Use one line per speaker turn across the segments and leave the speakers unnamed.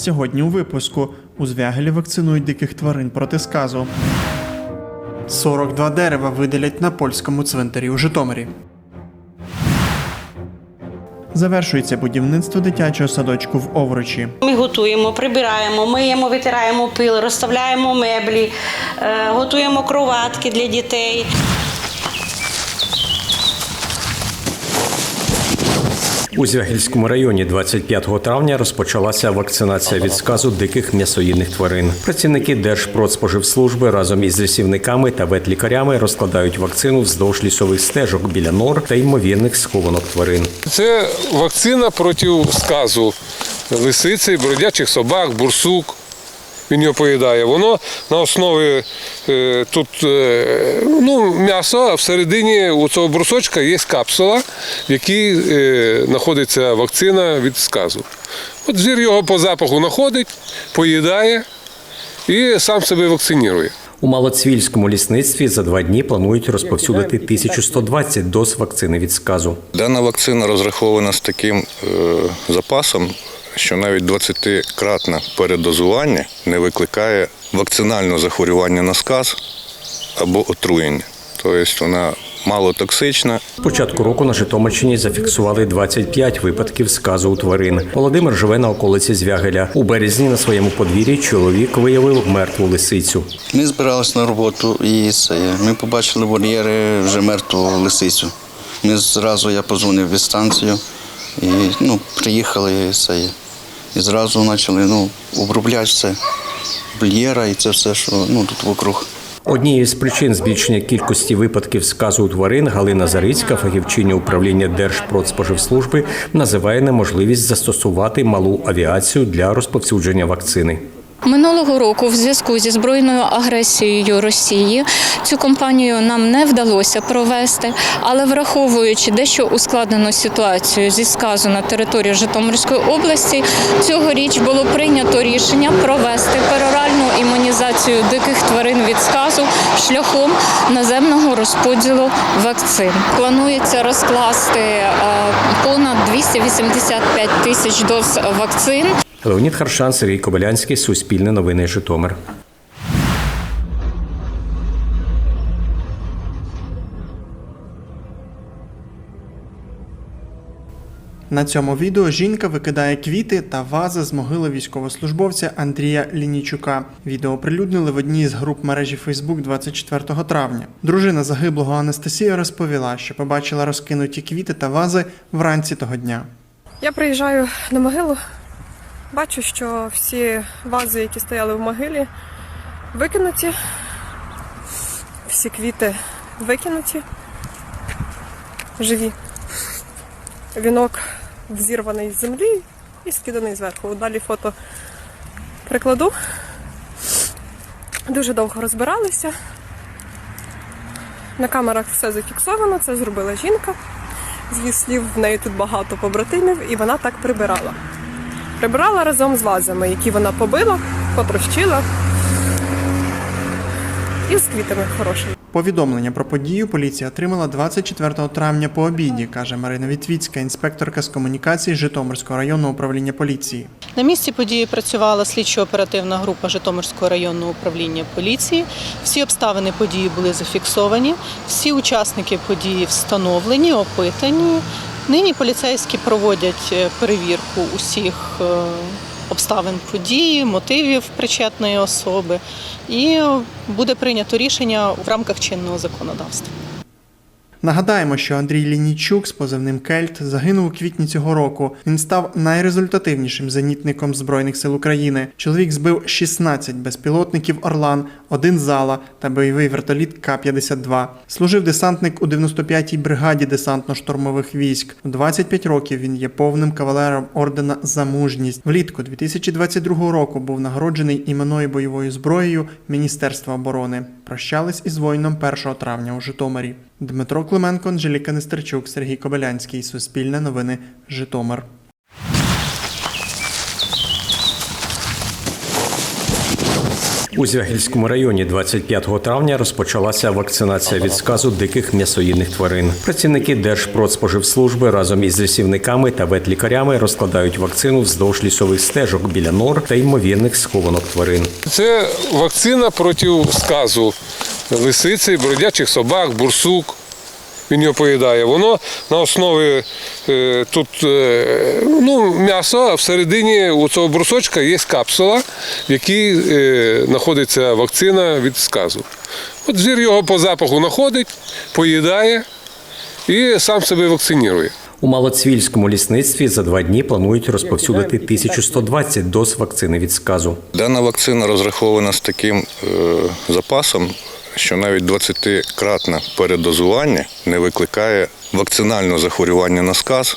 Сьогодні у випуску у Звягелі вакцинують диких тварин проти сказу. 42 дерева видалять на польському цвинтарі у Житомирі. Завершується будівництво дитячого садочку в Овручі.
Ми готуємо, прибираємо, миємо, витираємо пил, розставляємо меблі, е, готуємо кроватки для дітей.
У Звягільському районі 25 травня розпочалася вакцинація від сказу диких м'ясоїдних тварин. Працівники Держпродспоживслужби разом із лісівниками та ветлікарями розкладають вакцину вздовж лісових стежок біля нор та ймовірних схованок тварин.
Це вакцина проти сказу лисиці, бродячих собак, бурсук. Він його поїдає. Воно на основі е, тут е, ну, м'ясо, а всередині у цього брусочка є капсула, в якій е, знаходиться вакцина від сказу. От звір його по запаху знаходить, поїдає і сам себе вакцинірує.
У Малоцвільському лісництві за два дні планують розповсюдити 1120 доз вакцини від сказу.
Дана вакцина розрахована з таким е, запасом, що навіть 20-кратне передозування не викликає вакцинального захворювання на сказ або отруєння. Тобто вона малотоксична,
З початку року на Житомирщині зафіксували 25 випадків сказу у тварин. Володимир живе на околиці Звягеля. У березні на своєму подвір'ї чоловік виявив мертву лисицю.
Ми збиралися на роботу і це, ми побачили вольєри вже мертву лисицю. Ми зразу я позвонив в станцію і ну, приїхали це. І зразу почали ну, обробляти це бльєра і це все, що ну, тут вокруг.
Однією з причин збільшення кількості випадків сказу тварин Галина Зарицька, фахівчиня управління Держпродспоживслужби, називає неможливість застосувати малу авіацію для розповсюдження вакцини.
Минулого року, в зв'язку зі збройною агресією Росії, цю кампанію нам не вдалося провести, але враховуючи дещо ускладнену ситуацію зі сказу на території Житомирської області, цьогоріч було прийнято рішення провести пероральну імунізацію диких тварин від сказу шляхом наземного розподілу вакцин. Планується розкласти е, понад 285 тисяч доз вакцин.
Леонід Харшан, Сергій Кобилянський, Суспільне новини Житомир.
На цьому відео жінка викидає квіти та вази з могили військовослужбовця Андрія Лінічука. Відео оприлюднили в одній з груп мережі Facebook 24 травня. Дружина загиблого Анастасія розповіла, що побачила розкинуті квіти та вази вранці того дня.
Я приїжджаю на могилу, бачу, що всі вази, які стояли в могилі, викинуті, всі квіти викинуті, живі. Вінок зірваний з землі і скиданий зверху. Далі фото прикладу. Дуже довго розбиралися. На камерах все зафіксовано, це зробила жінка. З її слів, в неї тут багато побратимів, і вона так прибирала. Прибирала разом з вазами, які вона побила, потрощила. І з квітами хорошими.
Повідомлення про подію поліція отримала 24 травня по обіді, каже Марина Вітвіцька, інспекторка з комунікації Житомирського районного управління поліції.
На місці події працювала слідчо-оперативна група Житомирського районного управління поліції. Всі обставини події були зафіксовані, всі учасники події встановлені, опитані. Нині поліцейські проводять е, перевірку усіх е, обставин події, мотивів причетної особи, і буде прийнято рішення в рамках чинного законодавства.
Нагадаємо, що Андрій Лінічук з позивним Кельт загинув у квітні цього року. Він став найрезультативнішим зенітником Збройних сил України. Чоловік збив 16 безпілотників Орлан, один зала та бойовий вертоліт К-52. Служив десантник у 95-й бригаді десантно-штурмових військ. У 25 років він є повним кавалером ордена за мужність. Влітку 2022 року був нагороджений іменною бойовою зброєю Міністерства оборони. Прощались із воїном 1 травня у Житомирі. Дмитро Клименко, Анжеліка Нестерчук, Сергій Кобилянський. Суспільне новини. Житомир.
У Звягільському районі 25 травня розпочалася вакцинація від сказу диких м'ясоїдних тварин. Працівники Держпродспоживслужби разом із лісівниками та ветлікарями розкладають вакцину вздовж лісових стежок біля нор та ймовірних схованок тварин.
Це вакцина проти сказу лисиці, бродячих собак, бурсук. Він його поїдає. Воно на основі е, тут е, ну, м'ясо, а всередині у цього брусочка є капсула, в якій е, знаходиться вакцина від сказу. От звір його по запаху знаходить, поїдає і сам себе вакцинірує.
У Малоцвільському лісництві за два дні планують розповсюдити 1120 доз вакцини від сказу.
Дана вакцина розрахована з таким е, запасом, що навіть 20-кратне передозування не викликає вакцинального захворювання на сказ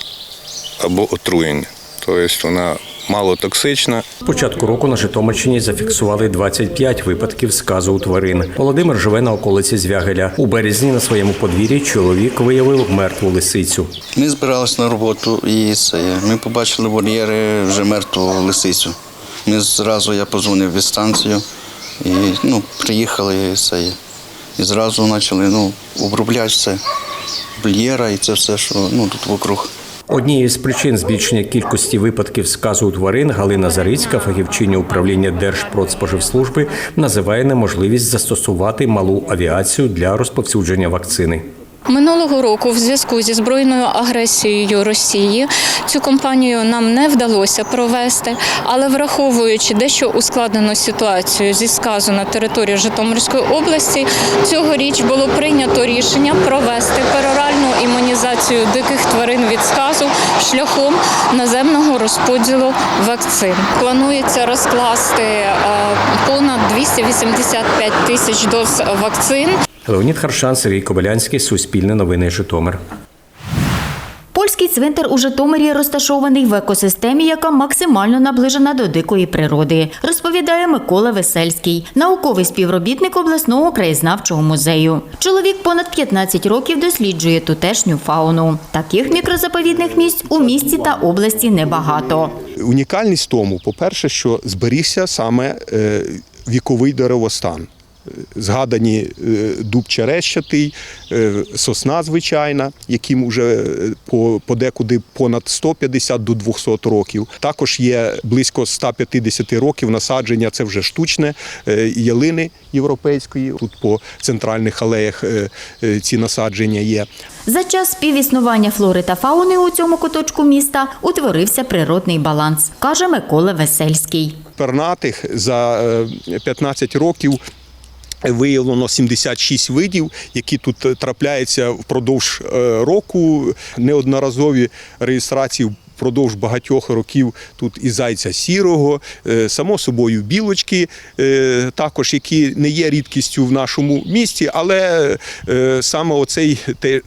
або отруєння. Тобто вона малотоксична,
З початку року на Житомирщині зафіксували 25 випадків сказу у тварин. Володимир живе на околиці Звягеля. У березні на своєму подвір'ї чоловік виявив мертву лисицю.
Ми збиралися на роботу і це, ми побачили вольєри вже мертву лисицю. Ми зразу я позвонив в станцію і ну, приїхали і це. І зразу почали ну, обробляти все. Вольєра і це все, що ну, тут вокруг.
Однією з причин збільшення кількості випадків сказу у тварин Галина Зарицька, фахівчиня управління Держпродспоживслужби, називає неможливість застосувати малу авіацію для розповсюдження вакцини.
Минулого року, в зв'язку зі збройною агресією Росії, цю кампанію нам не вдалося провести, але враховуючи дещо ускладнену ситуацію зі сказу на території Житомирської області, цьогоріч було прийнято рішення провести пероральну імунізацію диких тварин від сказу шляхом наземного розподілу вакцин. Планується розкласти е, понад 285 тисяч доз вакцин.
Леонід Харшан, Сергій Кобилянський, Суспільне новини Житомир.
Польський цвинтар у Житомирі розташований в екосистемі, яка максимально наближена до дикої природи, розповідає Микола Весельський, науковий співробітник обласного краєзнавчого музею. Чоловік понад 15 років досліджує тутешню фауну. Таких мікрозаповідних місць у місті та області небагато.
Унікальність тому, по-перше, що зберігся саме е, віковий деревостан. Е, Згадані е, дуб черещатий, е, сосна звичайна, яким вже подекуди понад 150 до 200 років. Також є близько 150 років насадження, це вже штучне е, ялини європейської. Тут по центральних алеях е, е, ці насадження є.
За час співіснування флори та фауни у цьому куточку міста утворився природний баланс, каже Микола Весельський.
пернатих за е, 15 років. Виявлено 76 видів, які тут трапляються впродовж е, року. Неодноразові реєстрації впродовж багатьох років тут і зайця сірого, е, само собою білочки, е, також які не є рідкістю в нашому місті, але е, саме оцей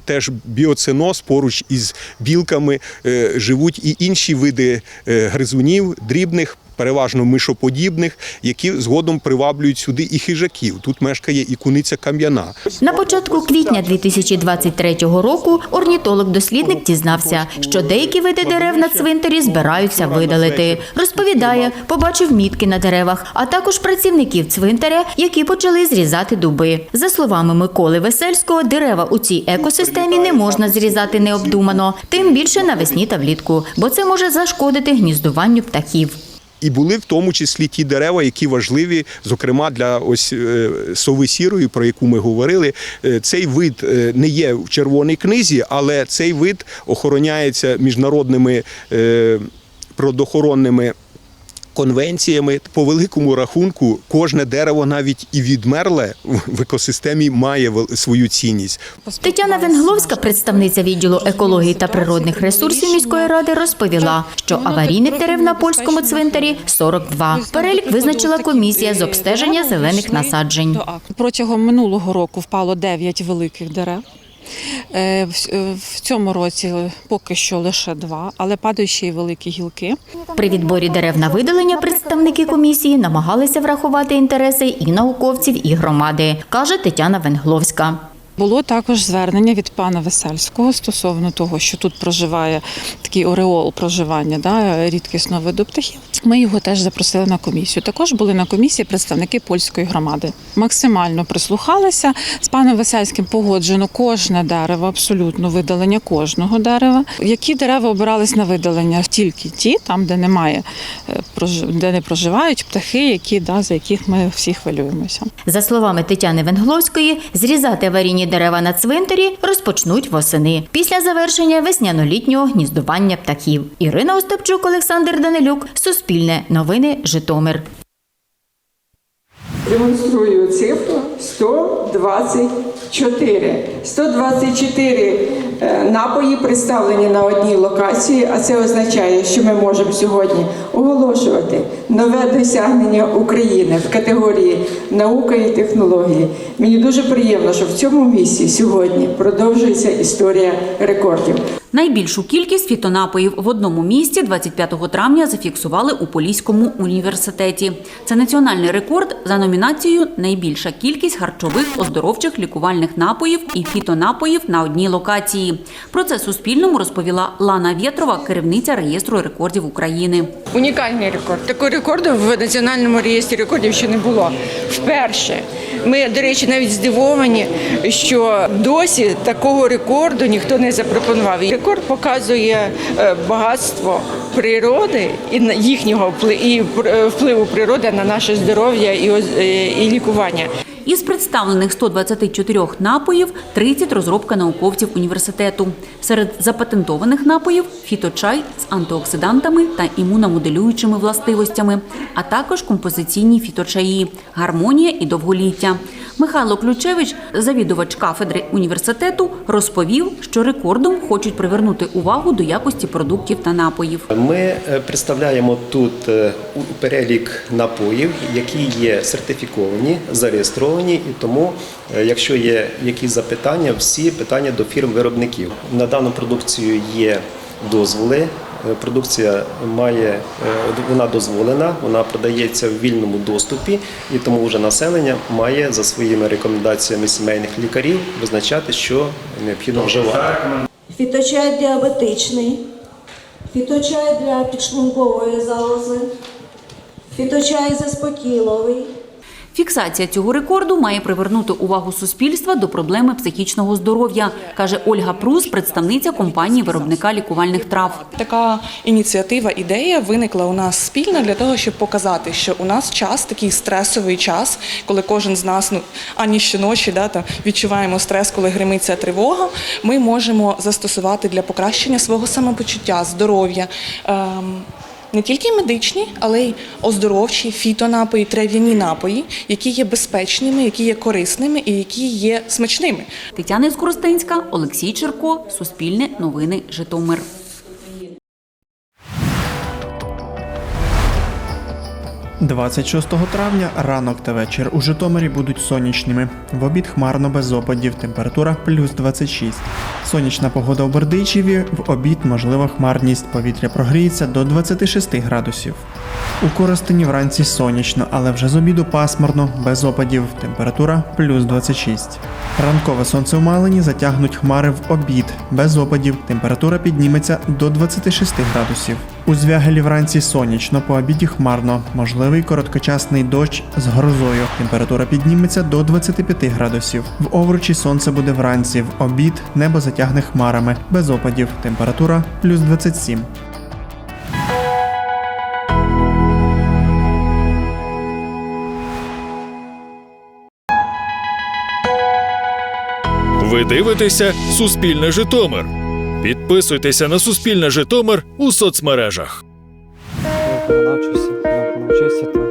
теж біоциноз поруч із білками е, живуть і інші види е, гризунів, дрібних переважно мишоподібних, які згодом приваблюють сюди і хижаків. Тут мешкає і куниця кам'яна.
На початку квітня 2023 року орнітолог-дослідник дізнався, що деякі види дерев на цвинтарі збираються видалити. Розповідає, побачив мітки на деревах, а також працівників цвинтаря, які почали зрізати дуби. За словами Миколи Весельського, дерева у цій екосистемі не можна зрізати необдумано, тим більше навесні та влітку, бо це може зашкодити гніздуванню птахів.
І були в тому числі ті дерева, які важливі, зокрема для ось е, сови сірої, про яку ми говорили. Е, Цей вид е, не є в червоній книзі, але цей вид охороняється міжнародними природоохоронними конвенціями. По великому рахунку, кожне дерево, навіть і відмерле в екосистемі, має свою цінність.
Тетяна Венгловська, представниця відділу екології та природних ресурсів міської ради, розповіла, що аварійних дерев на польському цвинтарі 42. Перелік визначила комісія з обстеження зелених насаджень.
Протягом минулого року впало 9 великих дерев. Е, е, В цьому році поки що лише два, але падають ще й великі гілки.
При відборі дерев на видалення представники комісії намагалися врахувати інтереси і науковців, і громади, каже Тетяна Венгловська.
Було також звернення від пана Весельського стосовно того, що тут проживає такий ореол проживання да, рідкісного виду птахів. Ми його теж запросили на комісію. Також були на комісії представники польської громади. Максимально прислухалися. З паном Весельським погоджено кожне дерево, абсолютно видалення кожного дерева. Які дерева обирались на видалення? Тільки ті, там, де немає, е, де не проживають птахи, які да, за яких ми всі хвилюємося.
За словами Тетяни Венгловської, зрізати аварійні дерева на цвинтарі розпочнуть восени після завершення весняно-літнього гніздування птахів. Ірина Остапчук, Олександр Данилюк, Суспільне новини, Житомир.
Демонструю цифру 124. 124 е, напої представлені на одній локації, а це означає, що ми можемо сьогодні оголошувати нове досягнення України в категорії наука і технології. Мені дуже приємно, що в цьому місці сьогодні продовжується історія рекордів.
Найбільшу кількість фітонапоїв в одному місці 25 травня зафіксували у Поліському університеті. Це національний рекорд за номінацією Найбільша кількість харчових оздоровчих лікувальних напоїв і фітонапоїв на одній локації. Про це Суспільному розповіла Лана Вєтрова, керівниця реєстру рекордів України.
Унікальний рекорд. Такого рекорду в національному реєстрі рекордів ще не було. Вперше. Ми, до речі, навіть здивовані, що досі такого рекорду ніхто не запропонував. Рекорд показує е, багатство природи і їхнього і е, впливу природи на наше здоров'я і е, і лікування.
Із представлених 124 напоїв 30 – розробка науковців університету. Серед запатентованих напоїв – фіточай з антиоксидантами та імуномоделюючими властивостями, а також композиційні фіточаї, гармонія і довголіття. Михайло Ключевич, завідувач кафедри університету, розповів, що рекордом хочуть привернути увагу до якості продуктів та напоїв.
Ми е, представляємо тут е, перелік напоїв, які є сертифіковані, зареєстровані, і тому, е, якщо є якісь запитання, всі питання до фірм-виробників. На дану продукцію є дозволи. Е, Продукція має е, вона дозволена, вона продається в вільному доступі, і тому вже населення має за своїми рекомендаціями сімейних лікарів визначати, що необхідно вживати.
Фіточай діабетичний, фіточай для підшлункової залози, фіточай заспокійливий.
Фіксація цього рекорду має привернути увагу суспільства до проблеми психічного здоров'я, каже Ольга Прус, представниця компанії виробника лікувальних трав.
Така ініціатива, ідея виникла у нас спільно для того, щоб показати, що у нас час такий стресовий час, коли кожен з нас ну ані щоночі да, там, відчуваємо стрес, коли гримиться тривога. Ми можемо застосувати для покращення свого самопочуття, здоров'я. Ем, не тільки медичні, але й оздоровчі, фітонапої, трав'яні напої, які є безпечними, які є корисними і які є смачними.
Тетяна Скоростенська, Олексій Черко, Суспільне новини, Житомир.
– 26 травня ранок та вечір у Житомирі будуть сонячними. В обід хмарно без опадів, температура плюс 26. Сонячна погода у Бердичеві, в обід можлива хмарність, повітря прогріється до 26 градусів. У Коростені вранці сонячно, але вже з обіду пасмурно, без опадів, температура плюс 26. Ранкове сонце у Малині затягнуть хмари в обід, без опадів, температура підніметься до 26 градусів. У Звягелі вранці сонячно, по обіді хмарно, можливий короткочасний дощ з грозою. Температура підніметься до 25 градусів. В Овручі сонце буде вранці, в обід небо затягне хмарами, без опадів, температура плюс 27.
Ви дивитеся Суспільне Житомир. Підписуйтеся на Суспільне Житомир у соцмережах.
Навчуся, навчився то.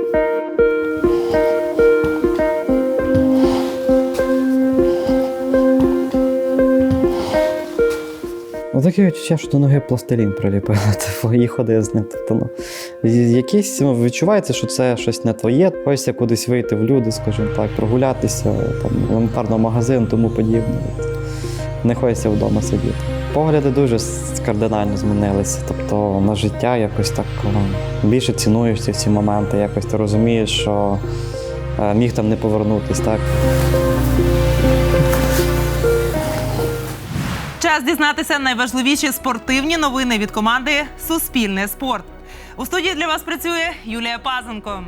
Ну, таке відчуття, що до ноги пластилін приліпили, типу, і ходив з ним. Тобто, ну, якийсь ну, відчувається, що це щось не твоє. Хочеться кудись вийти в люди, скажімо так, прогулятися, там, елементарно магазин, тому подібне. Не хочеться вдома сидіти. Погляди дуже кардинально змінилися. Тобто на життя якось так ну, більше цінуєш ці всі моменти, якось ти розумієш, що е, міг там не повернутись, так?
час дізнатися найважливіші спортивні новини від команди Суспільне спорт. У студії для вас працює Юлія Пазенко.